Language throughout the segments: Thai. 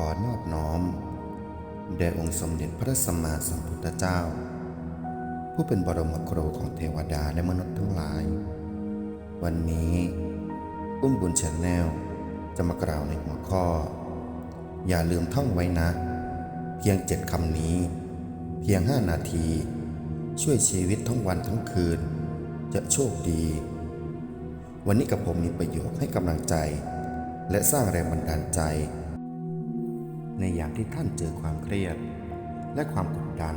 ขอนอบน้อม แด่องค์สมเด็จพระสัมมาสัมพุทธเจ้า ผู้เป็นบรมครูของเทวดาและมนุษย์ทั้งหลาย วันนี้อุ้มบุญชาแนลจะมากล่าวในหัวข้อ อย่าลืมท่องไว้นะ เพียงเจ็ดคำนี้ เพียงห้านาที ช่วยชีวิตทั้งวันทั้งคืน จะโชคดี วันนี้กับผมมีประโยชน์ให้กำลังใจ และสร้างแรงบันดาลใจ ในยามที่ท่านเจอความเครียด และความกดดัน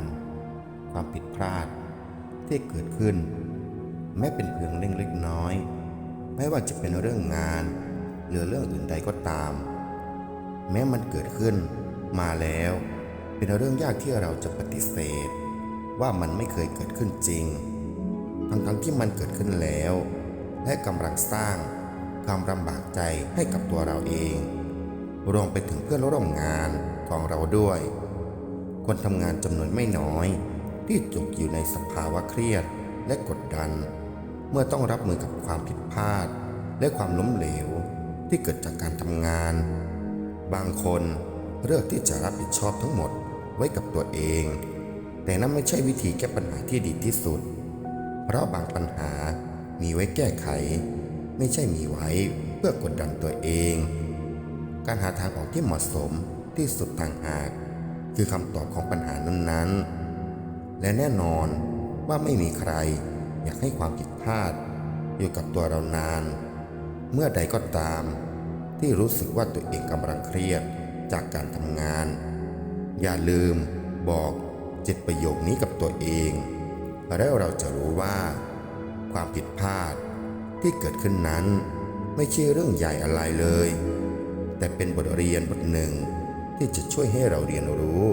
ความผิดพลาด ที่เกิดขึ้น แม้เป็นเพียงเรื่องเล็กน้อย ไม่ว่าจะเป็นเรื่องงาน หรือเรื่องอื่นใดก็ตาม แม้มันเกิดขึ้นมาแล้ว เป็นเรื่องยากที่เราจะปฏิเสธ ว่ามันไม่เคยเกิดขึ้นจริง ทั้งๆที่มันเกิดขึ้นแล้ว และกำลังสร้างความลำบากใจให้กับตัวเราเอง รวมไปถึงเพื่อนร่วมงานของเราด้วย คนทำงานจำนวนไม่น้อย ที่จมอยู่ในสภาวะเครียดและกดดัน เมื่อต้องรับมือกับความผิดพลาด และความล้มเหลวที่เกิดจากการทำงาน บางคนเลือกที่จะรับผิดชอบทั้งหมดไว้กับตัวเอง แต่นั่นไม่ใช่วิธีแก้ปัญหาที่ดีที่สุด เพราะบางปัญหามีไว้แก้ไข ไม่ใช่มีไว้เพื่อกดดันตัวเอง การหาทางออกที่เหมาะสมที่สุดต่างหาก คือคำตอบของปัญหานั้นๆ และแน่นอนว่าไม่มีใครอยากให้ความผิดพลาด อยู่กับตัวเรานาน เมื่อใดก็ตาม ที่รู้สึกว่าตัวเองกำลังเครียดจากการทำงาน อย่าลืมบอกเจ็ดประโยคนี้กับตัวเอง แล้วเราจะรู้ว่า ความผิดพลาดที่เกิดขึ้นนั้น ไม่ใช่เรื่องใหญ่อะไรเลย แต่เป็นบทเรียนบทหนึ่งที่จะช่วยให้เราเรียนรู้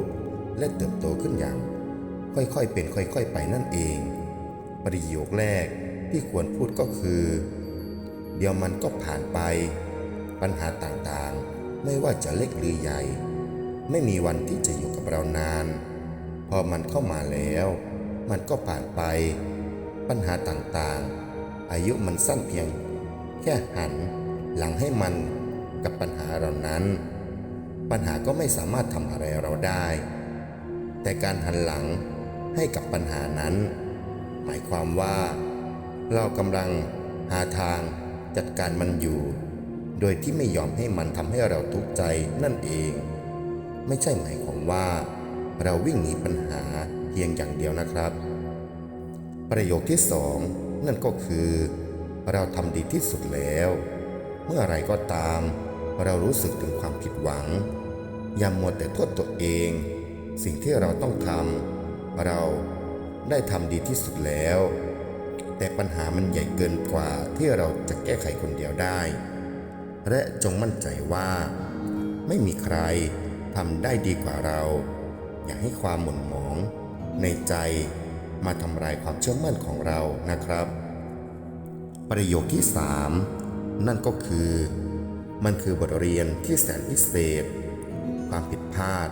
และเติบโตขึ้นอย่าง ค่อยๆเป็นค่อยๆไปนั่นเอง ประโยคแรกที่ควรพูดก็คือ เดี๋ยวมันก็ผ่านไป ปัญหาต่างๆ ไม่ว่าจะเล็กหรือใหญ่ ไม่มีวันที่จะอยู่กับเรานาน พอมันเข้ามาแล้ว มันก็ผ่านไป ปัญหาต่างๆ อายุมันสั้นเพียง แค่หันหลังให้มัน กับปัญหาเหล่านั้น ปัญหาก็ไม่สามารถทำอะไรเราได้ แต่การหันหลังให้กับปัญหานั้น หมายความว่า เรากำลังหาทางจัดการมันอยู่ โดยที่ไม่ยอมให้มันทำให้เราทุกข์ใจนั่นเอง ไม่ใช่หมายความว่า เราวิ่งหนีปัญหาเพียงอย่างเดียวนะครับ ประโยคที่สองนั่นก็คือ เราทำดีที่สุดแล้ว เมื่อไรก็ตาม เรารู้สึกถึงความผิดหวัง อย่ามัวแต่โทษตัวเอง สิ่งที่เราต้องทำเราได้ทำดีที่สุดแล้ว แต่ปัญหามันใหญ่เกินกว่าที่เราจะแก้ไขคนเดียวได้ และจงมั่นใจว่า ไม่มีใครทำได้ดีกว่าเรา อย่าให้ความหม่นหมอง ในใจมาทำลายความเชื่อมั่นของเรานะครับ ประโยคที่สามนั่นก็คือ มันคือบทเรียนที่แสนพิเศษ ความผิดพลาด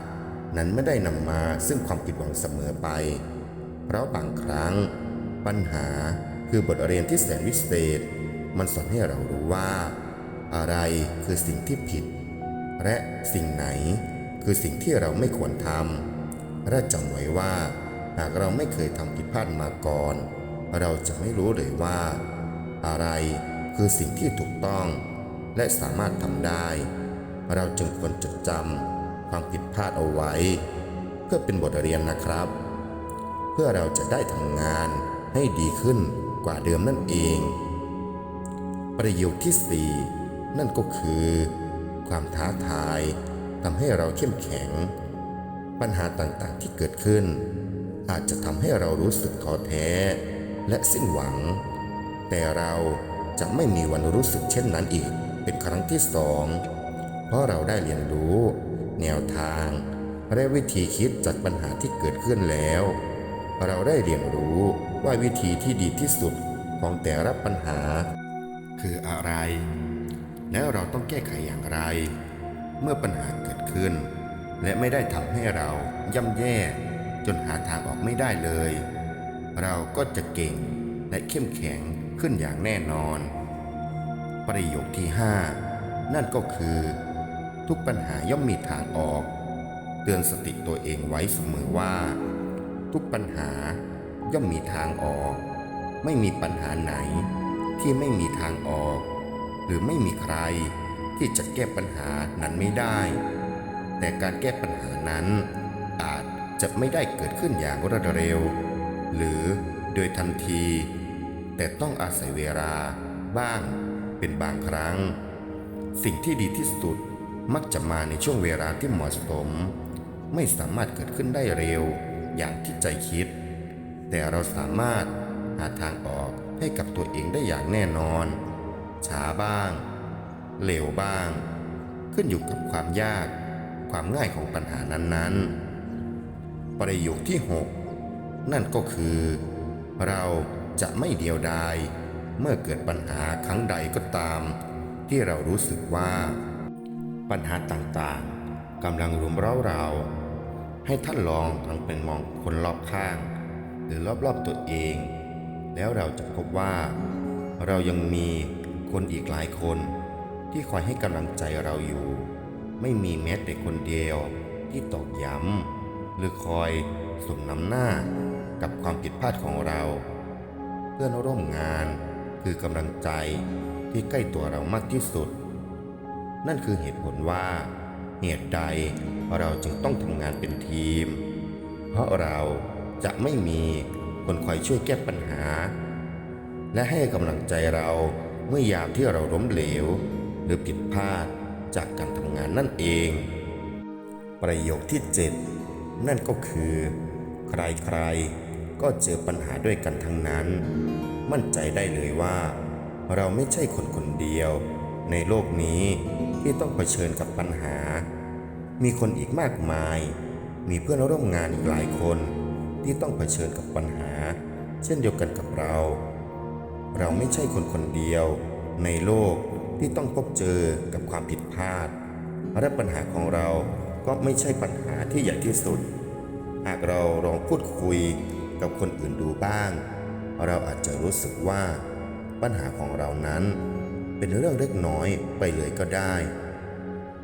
นั้นไม่ได้นำมาซึ่งความผิดหวังเสมอไป เพราะบางครั้ง ปัญหาคือบทเรียนที่แสนวิเศษ มันสอนให้เรารู้ว่า อะไรคือสิ่งที่ผิด และสิ่งไหนคือสิ่งที่เราไม่ควรทำและจำไว้ว่า หากเราไม่เคยทำผิดพลาดมาก่อน เราจะไม่รู้เลยว่า อะไรคือสิ่งที่ถูกต้อง และสามารถทำได้ เราจึงควรจดจำความผิดพลาดเอาไว้ เพื่อเป็นบทเรียนนะครับ เพื่อเราจะได้ทำงานให้ดีขึ้นกว่าเดิมนั่นเอง ประโยคที่สี่นั่นก็คือ ความท้าทายทำให้เราเข้มแข็ง ปัญหาต่างๆที่เกิดขึ้น อาจจะทำให้เรารู้สึกท้อแท้ และสิ้นหวัง แต่เราจะไม่มีวันรู้สึกเช่นนั้นอีก เป็นครั้งที่สอง เพราะเราได้เรียนรู้ แนวทางและวิธีคิดจากปัญหาที่เกิดขึ้นแล้ว เราได้เรียนรู้ว่าวิธีที่ดีที่สุดของแต่ละปัญหา คืออะไร แล้วเราต้องแก้ไขอย่างไร เมื่อปัญหาเกิดขึ้น และไม่ได้ทำให้เราย่ำแย่จนหาทางออกไม่ได้เลย เราก็จะเก่งและเข้มแข็งขึ้นอย่างแน่นอน ประโยคที่ 5 นั่นก็คือ ทุกปัญหาย่อมมีทางออก เตือนสติตัวเองไว้เสมอว่า ทุกปัญหาย่อมมีทางออก ไม่มีปัญหาไหนที่ไม่มีทางออก หรือไม่มีใครที่จะแก้ปัญหานั้นไม่ได้ แต่การแก้ปัญหานั้นอาจจะไม่ได้เกิดขึ้นอย่างรวดเร็ว หรือโดยทันที แต่ต้องอาศัยเวลาบ้าง เป็นบางครั้ง สิ่งที่ดีที่สุดมักจะมาในช่วงเวลาที่เหมาะสม ไม่สามารถเกิดขึ้นได้เร็วอย่างที่ใจคิด แต่เราสามารถหาทางออกให้กับตัวเองได้อย่างแน่นอน ช้าบ้างเร็วบ้าง ขึ้นอยู่กับความยาก ความง่ายของปัญหานั้นๆ ประโยคที่ 6 นั่นก็คือ เราจะไม่เดียวดาย เมื่อเกิดปัญหาครั้งใดก็ตาม ที่เรารู้สึกว่า ปัญหาต่างๆกำลังรุมเร้าเรา ให้ท่านลองทั้งเป็นมองคนรอบข้าง หรือรอบๆตัวเอง แล้วเราจะพบว่า เรายังมีคนอีกหลายคนที่คอยให้กำลังใจเราอยู่ ไม่มีแม้แต่คนเดียวที่ตอกย้ำหรือคอยสมน้ำหน้ากับความผิดพลาดของเรา เพื่อนร่วมงาน คือกำลังใจที่ใกล้ตัวเรามากที่สุด นั่นคือเหตุผลว่าเหตุใดเราจึงต้องทำงานเป็นทีม เพราะเราจะไม่มีคนคอยช่วยแก้ปัญหา และให้กำลังใจเราเมื่อยามที่เราล้มเหลว หรือผิดพลาดจากการทำงานนั่นเอง ประโยคที่ 7 นั่นก็คือ ใครๆ ก็เจอปัญหาด้วยกันทั้งนั้น มั่นใจได้เลยว่า เราไม่ใช่คนคนเดียว ในโลกนี้ที่ต้องเผชิญกับปัญหา มีคนอีกมากมาย มีเพื่อนร่วมงานอีกหลายคนที่ต้องเผชิญกับปัญหา เช่นเดียวกันกับเรา เราไม่ใช่คนคนเดียว ในโลกที่ต้องพบเจอกับความผิดพลาด และปัญหาของเราก็ไม่ใช่ปัญหาที่ใหญ่ที่สุด หากเราลองพูดคุย กับคนอื่นดูบ้าง เราอาจจะรู้สึกว่า ปัญหาของเรานั้น เป็นเรื่องเล็กน้อยไปเลยก็ได้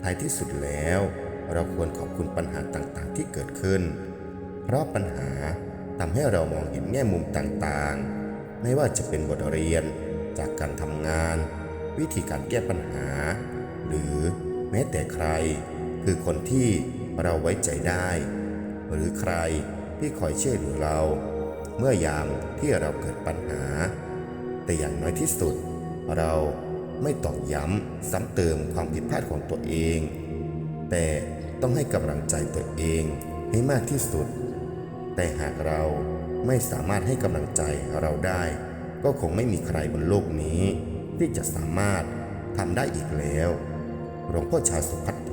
ท้ายที่สุดแล้ว เราควรขอบคุณปัญหาต่างๆที่เกิดขึ้น เพราะปัญหาทำให้เรามองเห็นแง่มุมต่างๆ ไม่ว่าจะเป็นบทเรียนจากการทำงาน วิธีการแก้ปัญหา หรือแม้แต่ใคร คือคนที่เราไว้ใจได้ หรือใคร ที่คอยช่วยเหลือเรา เมื่อยามที่เราเกิดปัญหา แต่อย่างน้อยที่สุด เราไม่ตอกย้ำซ้ำเติมความผิดพลาดของตัวเอง แต่ต้องให้กำลังใจตัวเองให้มากที่สุด แต่หากเราไม่สามารถให้กำลังใจเราได้ ก็คงไม่มีใครบนโลกนี้ ที่จะสามารถทำได้อีกแล้วหลวงพ่อชาสุพัทโท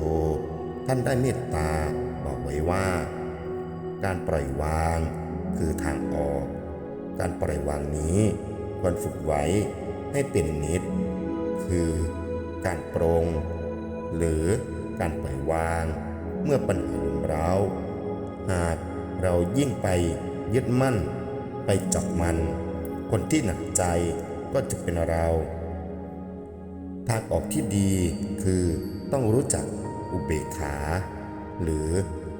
ท่านได้เมตตาบอกไว้ว่า การปล่อยวาง คือทางออก การปล่อยวางนี้ควรฝึกไว้ให้เป็นนิด คือการปรง หรือการปล่อยวาง เมื่อปัญหารุมเร้าหากเรายิ่งไปยึดมั่น ไปจับมัน คนที่หนักใจก็จะเป็นเรา ทางออกที่ดีคือต้องรู้จักอุเบกขา หรือ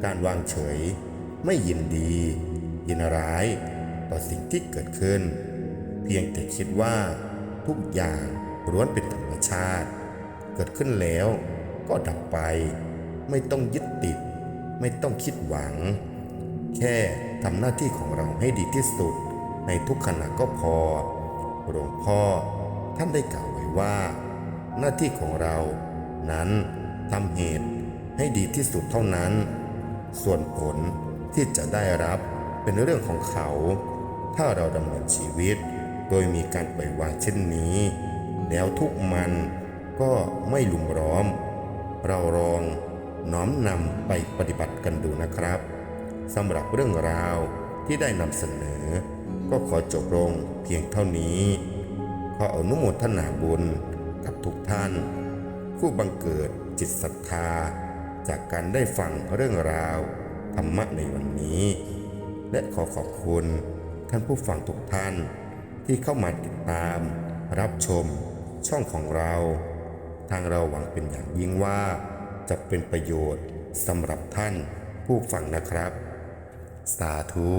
การวางเฉย ไม่ยินดี ยินร้ายต่อสิ่งที่เกิดขึ้น เพียงแต่คิดว่าทุกอย่างล้วนเป็นธรรมชาติ เกิดขึ้นแล้วก็ดับไป ไม่ต้องยึดติด ไม่ต้องคิดหวัง แค่ทำหน้าที่ของเราให้ดีที่สุด ในทุกขณะก็พอหลวงพ่อท่านได้กล่าวไว้ว่า หน้าที่ของเรา นั้นทำเหตุให้ดีที่สุดเท่านั้น ส่วนผล ที่จะได้รับเป็นเรื่องของเขา ถ้าเราดำเนินชีวิต โดยมีการปล่อยวางเช่นนี้ แล้วทุกมันก็ไม่ลุมล้อม เราลองน้อมนำไปปฏิบัติกันดูนะครับสำหรับเรื่องราวที่ได้นำเสนอ ก็ขอจบลงเพียงเท่านี้ ขออนุโมทนาบุญกับทุกท่าน ผู้บังเกิดจิตศรัทธา จากการได้ฟังเรื่องราว รรมะในวันนี้ และขอขอบคุณท่านผู้ฟังทุกท่านที่เข้ามาติดตาม รับชมช่องของเรา ทางเราหวังเป็นอย่างยิ่งว่าจะเป็นประโยชน์สำหรับท่านผู้ฟังนะครับ สาธุ